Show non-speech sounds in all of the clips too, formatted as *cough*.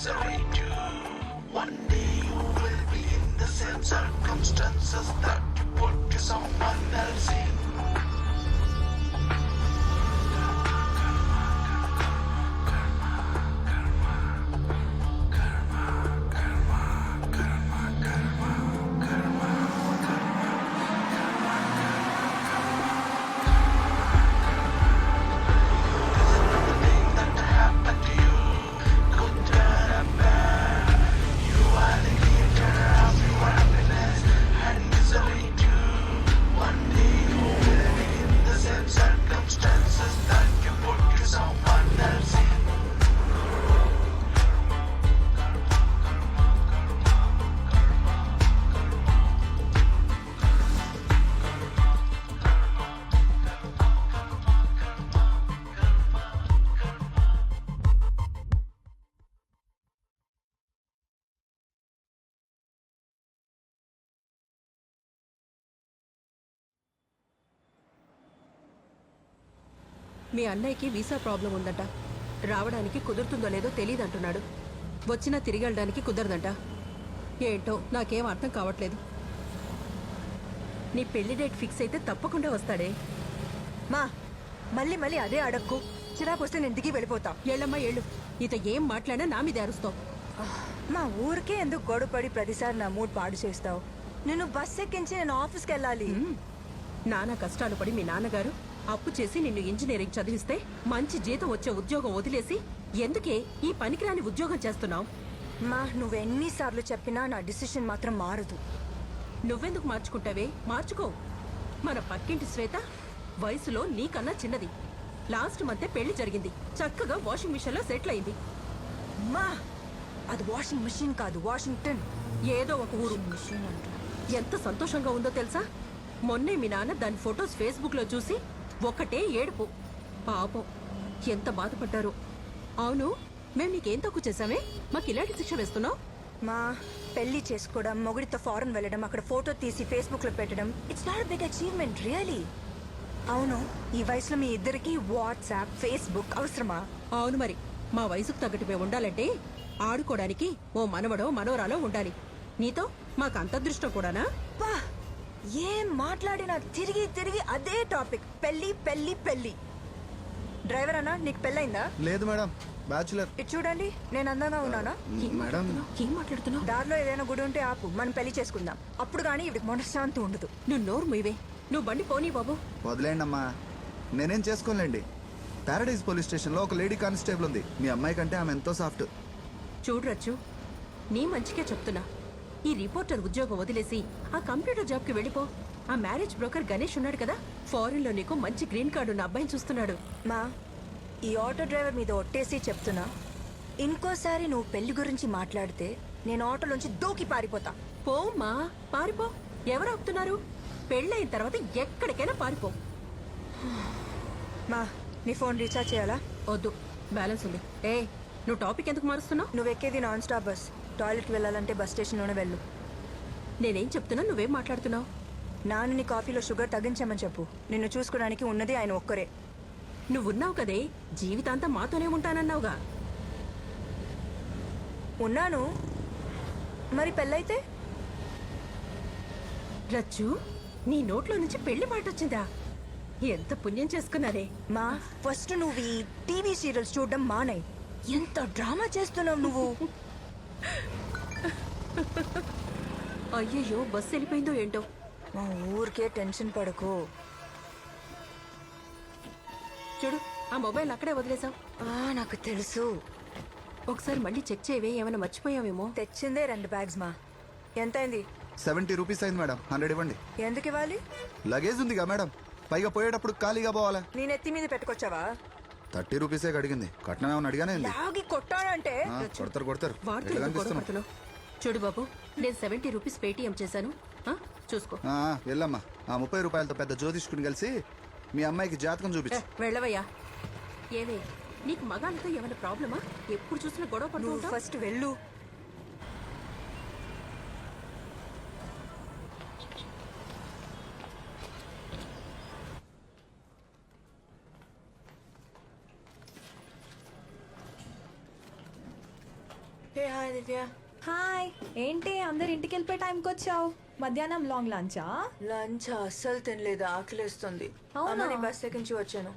is. One day you will be in the same circumstances that you put to someone else in. మీ అన్నయ్యకి visa problem ఉందంట. రావడానికి కుదురుతుందో లేదో తెలియదు అంటున్నాడు వచ్చినా తిరిగి వెళ్ళడానికి కుదరదంట. ఏంటో నాకేం అర్థం కావట్లేదు. నీ పెళ్ళి డేట్ ఫిక్స్ అయితే తప్పకుండా వస్తాడే. మా మళ్ళీ మళ్ళీ అదే అడక్కు. చిరాకు వస్తే నేను దిగి వెళ్ళిపోతా. ఏళ్ళమ్మా ఏళ్ళు. ఇత ఏం మాట్లాడినా నా మీద అరుస్తావు మా ఊరికే ఎందుకు గొడవపడి ప్రతిసారి నా మూడ్ పాడు చేస్తావు? నేను బస్ ఎక్కించి నేను ఆఫీస్కి వెళ్ళాలి. నానా కష్టాలు పడి మీ నాన్నగారు అప్పు చేసి నిన్ను ఇంజనీరింగ్ చదివిస్తే మంచి జీతం వచ్చే ఉద్యోగం వదిలేసి ఎందుకే ఈ పనికిరాని ఉద్యోగం చేస్తున్నావు? మా నువ్వు ఎన్నిసార్లు చెప్పినా నా డిసిషన్ మాత్రం మారదు. నువ్వెందుకు మార్చుకుంటావే? మార్చుకో. మన పక్కింటి శ్వేత వయసులో నీకన్నా చిన్నది. లాస్ట్ మంతే పెళ్ళి జరిగింది. చక్కగా వాషింగ్ మిషన్లో సెటిల్ అయింది. మా అది వాషింగ్ మెషిన్ కాదు వాషింగ్టన్. ఏదో ఒక ఊరు. మెషిన్ ఎంత సంతోషంగా ఉందో తెలుసా? మొన్నే మీ నాన్న దాని ఫొటోస్ ఫేస్బుక్లో చూసి ఒకటే ఏడుపు. పాపం. ఎంత బాధపడ్డారు. అవును మేము నీకేం తక్కువ చేశామే? మాకు ఇలాంటి శిక్ష వేస్తున్నావు? మా పెళ్ళి చేసుకోవడం మొగుడితో ఫారెన్ వెళ్ళడం అక్కడ ఫోటో తీసి ఫేస్బుక్లో పెట్టడం it's not big achievement really అవును ఈ వయసులో మీ ఇద్దరికి వాట్సాప్ ఫేస్బుక్ అవసరమా? అవును మరి. మా వయసుకు తగ్గట్టు మేము ఉండాలంటే ఆడుకోవడానికి ఓ మనవడో మనవరాలో ఉండాలి. నీతో మాకు అంత దృష్టం కూడానా ఏం మాట్లాడినా తిరిగి తిరిగి అదే టాపిక్. పెళ్ళి పెళ్ళి పెళ్ళి డ్రైవర్ అన్నా నీకు పెళ్ళైందా లేదు మేడం బ్యాచులర్. ఇటు చూడండి నేను అందంగా ఉన్నానా? మేడం? ఏం మాట్లాడుతున్నావు? దారిలో ఏదైనా గుడి ఉంటే ఆపు మనం పెళ్ళి చేసుకుందాం. అప్పుడు కానీ ఇవి మనశ్శాంతి ఉండదు. నువ్వు నోరు మీవే నువ్వు బండి పోనీ బాబు. వదిలేండి అమ్మా నేనేం చేసుకోలేండి పారడైజ్ పోలీస్ స్టేషన్లో ఒక లేడీ కానిస్టేబుల్ ఉంది. మీ అమ్మాయి కంటే ఆమె ఎంతో సాఫ్ట్. చూడరచ్చు నీ మంచికే చెప్తున్నా. ఈ రిపోర్టర్ ఉద్యోగం వదిలేసి ఆ కంప్యూటర్ జాబ్కి వెళ్ళిపో. ఆ మ్యారేజ్ బ్రోకర్ గణేష్ ఉన్నాడు కదా. ఫారెన్లో నీకు మంచి గ్రీన్ కార్డు ఉన్న అబ్బాయిని చూస్తున్నాడు. మా ఈ ఆటో డ్రైవర్ మీద ఒట్టేసి చెప్తున్నా. ఇంకోసారి నువ్వు పెళ్ళి గురించి మాట్లాడితే నేను ఆటోలోంచి దూకి పారిపోతా. పోమ్మా పారిపో. ఎవరు ఆపుతున్నారు? పెళ్ళైన తర్వాత ఎక్కడికైనా పారిపో. మా నీ ఫోన్ రీఛార్జ్ చేయాలా? వద్దు. బ్యాలెన్స్ ఉంది. ఏ నువ్వు టాపిక్ ఎందుకు మారుస్తున్నావు? నువ్వు ఎక్కేది నాన్ స్టాప్ బస్. టాయిలెట్కి వెళ్ళాలంటే బస్ స్టేషన్లోనే వెళ్ళు. నేనేం చెప్తున్నా? నువ్వేం మాట్లాడుతున్నావు? నాన్న నీ కాఫీలో షుగర్ తగ్గించమని చెప్పు. నిన్ను చూసుకోవడానికి ఉన్నది ఆయన ఒక్కరే. నువ్వున్నావు కదే? జీవితాంతం మాతోనే ఉంటానన్నావుగా. ఉన్నాను. మరి పెళ్ళైతే? రచ్చు నీ నోట్లో నుంచి పెళ్ళి మాట వచ్చిందా? ఎంత పుణ్యం చేసుకున్నారే. మా ఫస్ట్ నువ్వు ఈ టీవీ సీరియల్స్ చూడడం మానేయ్ ఎంత డ్రామా చేస్తున్నావు నువ్వు. *laughs* అయ్యయ్యో బస్సు వెళ్ళిపోయిందో ఏంటో? మా ఊరికే టెన్షన్ పడకు. చూడు ఆ మొబైల్ అక్కడే వదిలేసావు. ఆ, నాకు తెలుసు. ఒకసారి మళ్ళీ చెక్ చేయవే ఏమైనా మర్చిపోయావేమో. తెచ్చిందే రెండు బ్యాగ్స్ మా. ఎంతైంది? సెవెంటీ రూపీస్ అయింది మేడం హండ్రెడ్ ఇవ్వండి. ఎందుకు ఇవ్వాలి లగేజ్ ఉందిగా మేడం పైగా పోయేటప్పుడు ఖాళీగా పోవాలా? నీ నెత్తి మీద పెట్టుకొచ్చావా? థర్టీ రూపీసే అడిగింది కట్నం ఏమని అడిగానే ఉంది లాగి కొట్టానంటే ఆ, కొడతారు కొడతారు. ఎట్లా ఎందుకు కనిపిస్తున్నావు? చూడు బాబు నేను సెవెంటీ రూపీస్ పేటిఎం చేశాను. ఆ, చూసుకో. ఆ, ఆ, వెళ్ళమ్మా. ఆ ముప్పై రూపాయలతో పెద్ద జ్యోతిష్కుని కలిసి మీ అమ్మాయికి జాతకం ఏ, చూపించు వెళ్ళవయ్యా. ఏవే నీకు మగాళ్ళతో ఏమైనా ప్రాబ్లమా? ఎప్పుడు చూసినా గొడవ పడుతూ నువ్వు ఉంటావ్? ఫస్ట్ వెళ్ళు. Hi, Divya. హాయ్ ఏంటి అందరు ఇంటికి వెళ్ళిపోయే టైంకి వచ్చావు? మధ్యాహ్నం లాంగ్ లంచా లంచ్ అస్సలు తినలేదు ఆకలిస్తుంది. అవునా? అమ్మని బస్ ఎక్కించి వచ్చాను?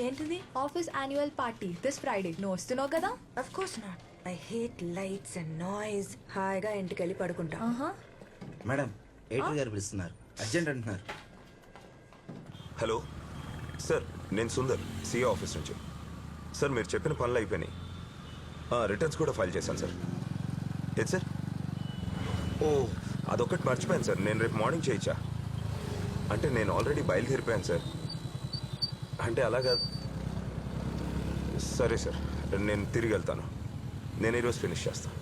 ఏంటిది? Office annual party this Friday నువ్వు వస్తున్నావు కదా? Of course not I hate lights and noise హాయిగా ఇంటికి వెళ్ళి పడుకుంటా. ఆహా. మేడం ఎయిటర్ గారు పిలుస్తున్నారు. అర్జెంట్ అంటున్నారు. హలో సార్ నేను సుందర్ సిఏ ఆఫీస్ నుంచి. సార్ మీరు చెప్పిన పనులు అయిపోయినాయి. రిటర్న్స్ కూడా ఫైల్ చేశాను సార్ ఏది సార్ ఓ అదొక్కటి మర్చిపోయాను సార్ నేను రేపు మార్నింగ్ చేయించా. అంటే నేను ఆల్రెడీ బయలుదేరిపోయాను సార్ అంటే అలాగా సరే సార్ నేను తిరిగి వెళ్తాను. నేను ఈరోజు ఫినిష్ చేస్తాను.